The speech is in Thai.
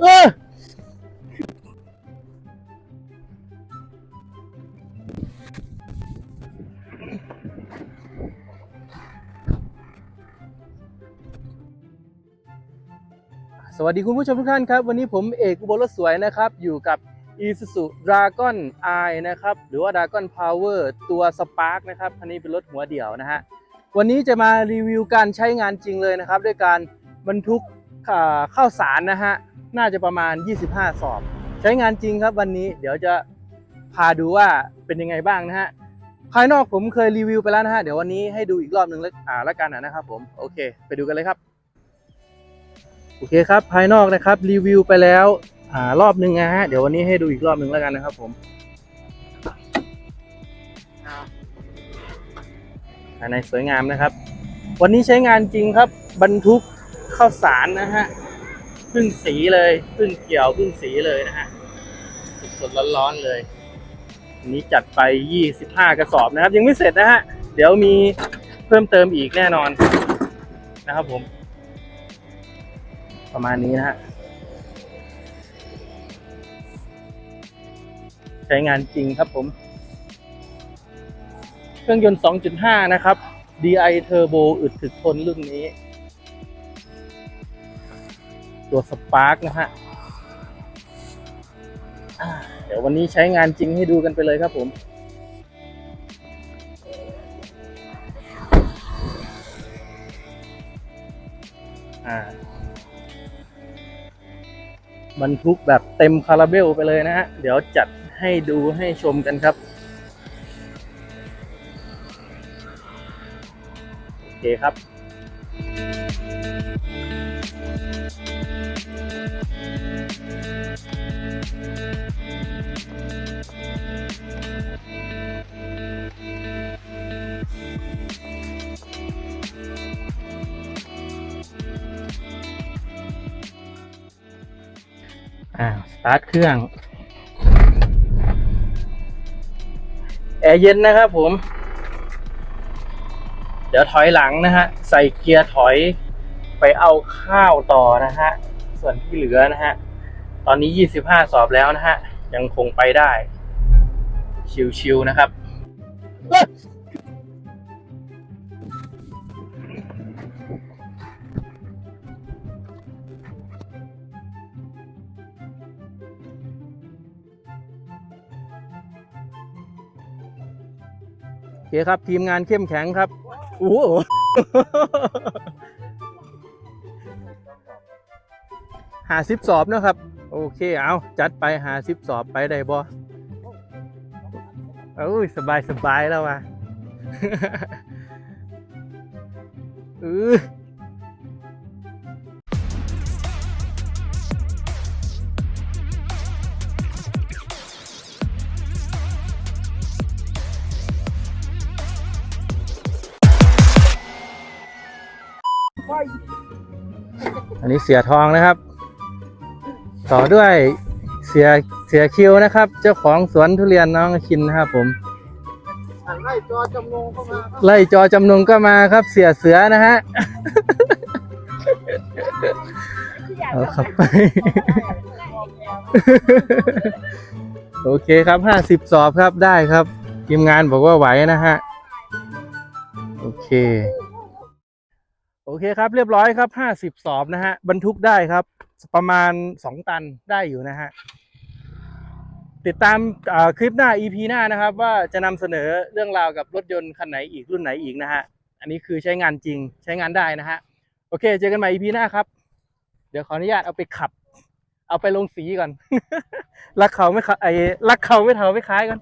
เออสวัสดีคุณผู้ชมทุกท่านครับ วันนี้ผมเอกอุบลรถสวยนะครับ อยู่กับ Isuzu Dragon i นะครับ หรือว่า Dragon Power ตัว Spark นะครับอันนี้เป็นรถหัวเดี่ยวนะฮะ วันนี้จะมารีวิวการใช้งานจริงเลยนะครับ ด้วยการบรรทุกข้าวสารนะฮะ น่าจะประมาณ 25 สอบ ใช้งานจริงครับวันนี้เดี๋ยวจะพาดูว่าเป็นยังไงบ้างนะฮะภายนอกผมเคยรีวิวไปแล้วนะฮะเดี๋ยววันนี้ให้ดูอีกรอบหนึ่งแล้วอ่าละกันนะครับผมโอเค ไปดูกันเลยครับโอเคครับ ภายนอกนะครับรีวิวไปแล้วอ่ารอบหนึ่งนะฮะเดี๋ยววันนี้ให้ดูอีกรอบหนึ่งแล้วกันนะครับผมภายในสวยงามนะครับ วันนี้ใช้งานจริงครับ บรรทุกข้าวสารนะฮะ พึ่งสีเลยพึ่งเกี่ยวพึ่งสีเลยนะฮะสดๆร้อนๆเลยนนี้จัดไป 25 กระสอบนะครับ ยังไม่เสร็จนะฮะ เดี๋ยวมีเพิ่มเติมอีกแน่นอนนะครับผม ประมาณนี้นะฮะ ใช้งานจริงครับผม เครื่องยนต์ 2.5 นะครับ DI Turbo อึดถึกทนรุ่นนี้ ตัว Spark นะฮะเดี๋ยววันนี้ใช้งานจริงให้ดูกันไปเลยครับผมอ่าบรรทุกแบบเต็มคาราเบลไปเลยนะฮะ เดี๋ยวจัดให้ดูให้ชมกันครับโอเคครับ อ่าสตาร์ทเครื่อง แอร์เย็นนะครับผม เดี๋ยวถอยหลังนะฮะ ใส่เกียร์ถอยไปเอาข้าวต่อนะฮะ ส่วนที่เหลือนะฮะ ตอนนี้ 25 สอบแล้วนะฮะ ยังคงไปได้ ชิวๆนะครับ โอเคครับ ทีมงานเข้มแข็งครับ โอ้โห หาสิบสอบนะครับ โอเคเอาจัดไปหาสิบสอบไปได้บ่เอ้ยสบายสบายแล้วว่ะเอออันนี้เสียทองนะครับ ต่อด้วยเสียเสียคิวนะครับ เจ้าของสวนทุเรียนน้องชินนะครับผม ไล่จอจำลงเข้ามาครับไล่จอจำนงก็มาครับเสียเสือนะฮะ เอาครับไป โอเคครับห้าสิบสอบครับได้ครับ ทีมงานบอกว่าไหวนะฮะ โอเค โอเคครับเรียบร้อยครับห้าสิบสอบนะฮะบรรทุกได้ครับ ประมาณสองตันได้อยู่นะฮะติดตามคลิปหน้า EP หน้านะครับ ว่าจะนำเสนอเรื่องราวกับรถยนต์คันไหนอีกรุ่นไหนอีกนะฮะอันนี้คือใช้งานจริงใช้งานได้นะฮะโอเค เจอกันใหม่ EP หน้าครับ เดี๋ยวขออนุญาตเอาไปขับ เอาไปลงสีก่อนรักเขาไม่เขาไอ้รักเขาไม่เท่าไม่คล้ายกัน